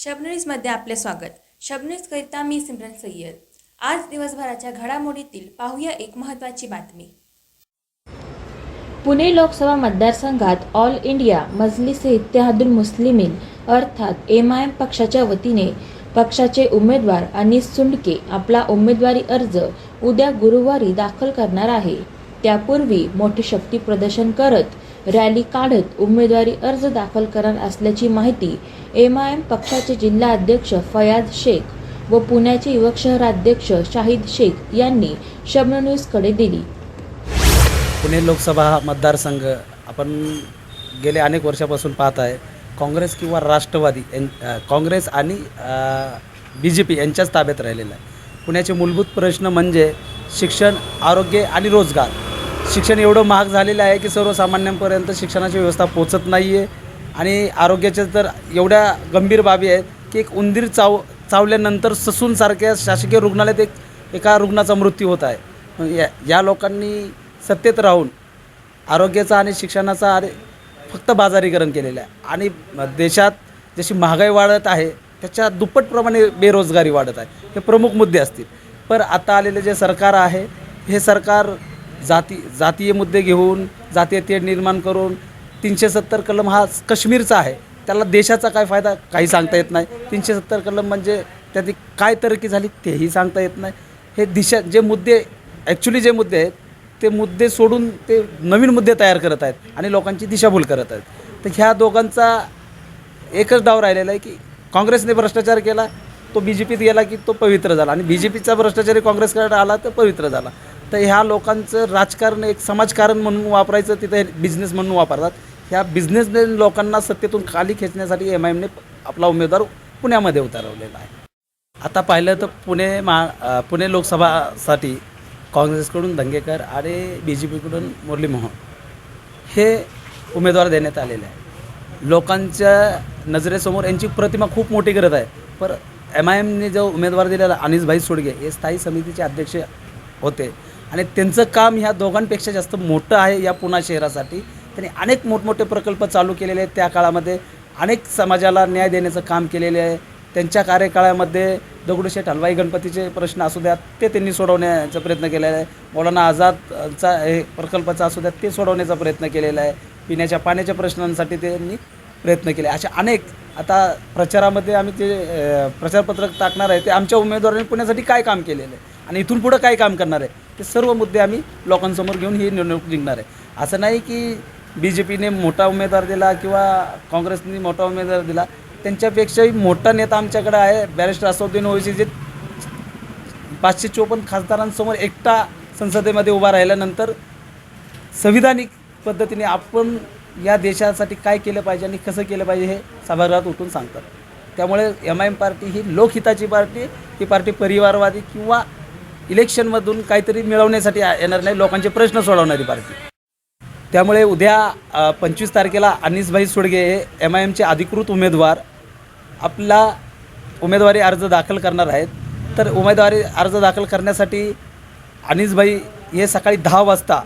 शबनरीजमध्ये आपले स्वागत. शब न्यूजकरिता मी सिमरन सय्यद. आज दिवसभराच्या घडामोडीतील पाहूया एक महत्त्वाची बातमी. पुणे लोकसभा मतदारसंघात ऑल इंडिया मजलिस इत्तेहादुल मुस्लिमीन अर्थात एम आय एम पक्षाच्या वतीने पक्षाचे उमेदवार अनिस सुंडके आपला उमेदवारी अर्ज उद्या गुरुवारी दाखल करणार आहे. त्यापूर्वी मोठे शक्ती प्रदर्शन करत रॅली काढत उमेदवारी अर्ज दाखल करणार असल्याची माहिती एम आय एम पक्षाचे जिल्हा अध्यक्ष फयाज शेख व पुण्याचे युवक शहराध्यक्ष शाहिद शेख यांनी शब्न न्यूजकडे दिली. पुणे लोकसभा मतदारसंघ आपण गेले अनेक वर्षापासून पाहत आहे. काँग्रेस किंवा राष्ट्रवादी यां काँग्रेस आणि बी जे पी यांच्याच ताब्यात राहिलेला आहे. पुण्याचे मूलभूत प्रश्न म्हणजे शिक्षण आरोग्य आणि रोजगार. शिक्षण एवढं महाग झालेलं आहे की सर्वसामान्यांपर्यंत शिक्षणाची व्यवस्था पोचत नाही आहे आणि आरोग्याच्या तर एवढ्या गंभीर बाबी आहेत की एक उंदीर चाव चावल्यानंतर ससूनसारख्या शासकीय रुग्णालयात एक एका रुग्णाचा मृत्यू होत आहे. या या लोकांनी सत्तेत राहून आरोग्याचा आणि शिक्षणाचा आणि फक्त बाजारीकरण केलेलं आहे. आणि देशात जशी महागाई वाढत आहे त्याच्या दुप्पटप्रमाणे बेरोजगारी वाढत आहे. हे प्रमुख मुद्दे असतील. पर आता आलेले जे सरकार आहे हे सरकार जाती जातीय मुद्दे घेऊन जातीय तेढ निर्माण करून तीनशे सत्तर कलम हा काश्मीरचा आहे. त्याला देशाचा काय फायदा काही सांगता येत नाही. तीनशे सत्तर कलम म्हणजे त्याची काय तरक्की झाली तेही सांगता येत नाही. हे दिशा जे मुद्दे ॲक्च्युली जे मुद्दे आहेत ते मुद्दे सोडून ते नवीन मुद्दे तयार करत आहेत आणि लोकांची दिशाभूल करत आहेत. तर ह्या दोघांचा एकच डाव राहिलेला आहे की काँग्रेसने भ्रष्टाचार केला तो बी जे पीत गेला की तो पवित्र झाला. आणि बी जे पीचा भ्रष्टाचारी काँग्रेसकडे आला तर पवित्र झाला. तर ह्या लोकांचं राजकारण एक समाजकारण म्हणून वापरायचं तिथे बिझनेस म्हणून वापरतात. ह्या बिझनेसमॅन लोकांना सत्तेतून खाली खेचण्यासाठी एम आय एमने आपला उमेदवार पुण्यामध्ये उतरवलेला आहे. आता पाहिलं तर पुणे महा पुणे लोकसभासाठी काँग्रेसकडून दंगेकर आणि बी जे पीकडून मुरली मोहन हे उमेदवार देण्यात आलेले आहे लोकांच्या नजरेसमोर यांची प्रतिमा खूप मोठी करत आहे पर एम आय एमने जो उमेदवार दिलेला अनिसभाई सोडगे हे स्थायी समितीचे अध्यक्ष होते. आणि त्यांचं काम ह्या दोघांपेक्षा जास्त मोठं आहे या पुणा शहरासाठी. त्यांनी अनेक मोठमोठे प्रकल्प चालू केलेले आहेत त्या काळामध्ये. अनेक समाजाला न्याय देण्याचं काम केलेले आहे. त्यांच्या कार्यकाळामध्ये दगडूशेठ हलवाई गणपतीचे प्रश्न असू द्यात ते त्यांनी सोडवण्याचा प्रयत्न केलेला आहे. मौलाना आझादचा हे प्रकल्पाचा असू द्यात ते सोडवण्याचा प्रयत्न केलेला आहे. पिण्याच्या पाण्याच्या प्रश्नांसाठी त्यांनी प्रयत्न केले. अशा अनेक आता प्रचारामध्ये आम्ही ते प्रचारपत्रक टाकणार आहे ते आमच्या उमेदवारांनी पुण्यासाठी काय काम केलेलं आहे? आणि इथून पुढं काय काम करणार आहे? ते सर्व मुद्दे आम्ही लोकांसमोर घेऊन ही निवडणूक जिंकणार आहे. असं नाही की बी जे पीने मोठा उमेदवार दिला किंवा काँग्रेसने मोठा उमेदवार दिला. त्यांच्यापेक्षाही मोठा नेता आमच्याकडे आहे. बॅरिस्टर असदुद्दीन ओवेसी जे पाचशे चोपन्न खासदारांसमोर एकटा संसदेमध्ये उभा राहिल्यानंतर संविधानिक पद्धतीने आपण या देशासाठी काय केलं पाहिजे आणि कसं केलं पाहिजे हे सभागृहात उठून सांगतात. त्यामुळे एम आय एम पार्टी ही लोकहिताची पार्टी ही पार्टी परिवारवादी किंवा इलेक्शनमधून काहीतरी मिळवण्यासाठी येणार नाही लोकांचे प्रश्न सोडवणारी पार्टी. त्यामुळे उद्या पंचवीस तारखेला अनिसभाई सुडगे हे एम आय एमचे अधिकृत उमेदवार आपला उमेदवारी अर्ज दाखल करणार आहेत. तर उमेदवारी अर्ज दाखल करण्यासाठी अनिसभाई हे सकाळी दहा वाजता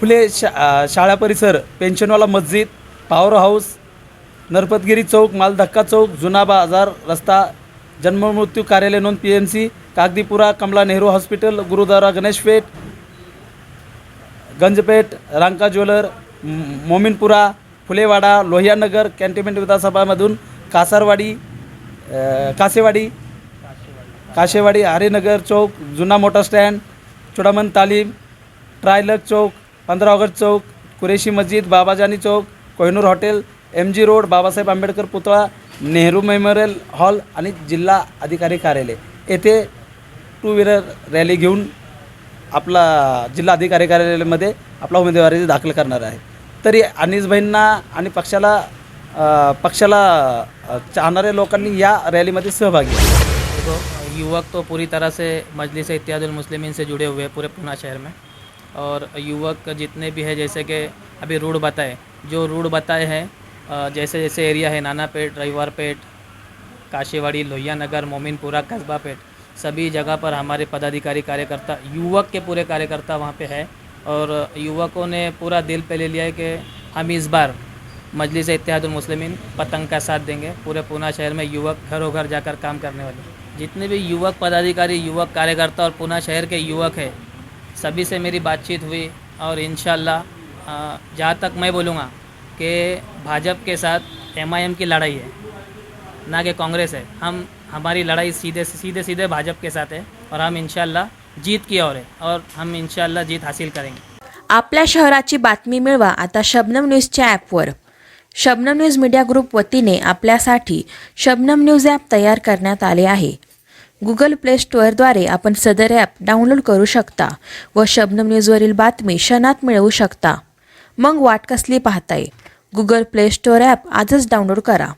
फुले शा शाळा परिसर पेन्शनवाला मस्जिद पॉवर हाऊस नरपतगिरी चौक मालधक्का चौक जुना बाजार रस्ता जन्ममृत्यू कार्यालय नोंद P M C Kagdipura Kamala Nehru hospital Gurudwara Ganeshpeth Ganjpeth Ranka jeweller Mominpura Mominpura Phulewada Lohianagar cantonment विधानसभामधून Kasarwadi Kasewadi Kashewadi Harinagar चौक जुना मोटर स्टँड चुडामन तालीम ट्रायलक चौक पंधरा ऑगस्ट चौक कुरेशी मस्जिद बाबाजानी चौक Kohinoor hotel M G road Babasaheb Ambedkar पुतळा नेहरू मेमोरियल हॉल आणि जिल्हा अधिकारी कार्यालय. येथे टू व्हीलर रॅली घेऊन आपला जिल्हा अधिकारी कार्यालयामध्ये आपला उमेदवारी दाखल करणार आहे. तरी अनिसभाईंना आणि पक्षाला पक्षाला चाहणारे लोकांनी या रॅलीमध्ये सहभागी युवक तो पूरी तरह से मजलिस इत्यादुल मुस्लिमीन से जुड़े हुए हैं पूरे पुणे शहर में। और युवक जितने भी है जैसे कि अभी रूड बताए जो रूड बताए हैं जैसे जैसे एरिया है नानापेट रविवारपेट काशीवाड़ी लोहिया नगर मोमिनपुरा कस्बापेट सभी जगह पर हमारे पदाधिकारी कार्यकर्ता, युवक के पूरे कार्यकर्ता वहाँ पे है और युवकों ने पूरा दिल पे ले लिया है कि हम इस बार मजलिस इत्तेहादुल मुस्लिमीन पतंग का साथ देंगे। पूरे पूना शहर में युवक घरों घर जाकर काम करने वाले। जितने भी युवक पदाधिकारी, युवक कार्यकर्ता और पूना शहर के युवक है, सभी से मेरी बातचीत हुई और इन जहाँ तक मैं बोलूँगा कि भाजपा के साथ एमआईएम की लड़ाई है। ना कि कांग्रेस है। हम हमारी लड़ाई सीधे सीधे सीधे भाजपा के साथ है और हम इनशाला जीत की ओर है और हम इनशाला जीत हासिल करेंगे। आपल्या शहराची बातमी मिळवा आता शबनम न्यूजच्या ॲपवर. शबनम न्यूज मीडिया ग्रुप वतीने आपल्यासाठी शबनम न्यूज ॲप तयार करण्यात आले आहे. गुगल प्ले स्टोअरद्वारे आपण सदर ॲप डाउनलोड करू शकता व शबनम न्यूजवरील बातमी क्षणात मिळवू शकता. मग वाट कसली पाहताय? गुगल प्ले स्टोअर ॲप आजच डाउनलोड करा.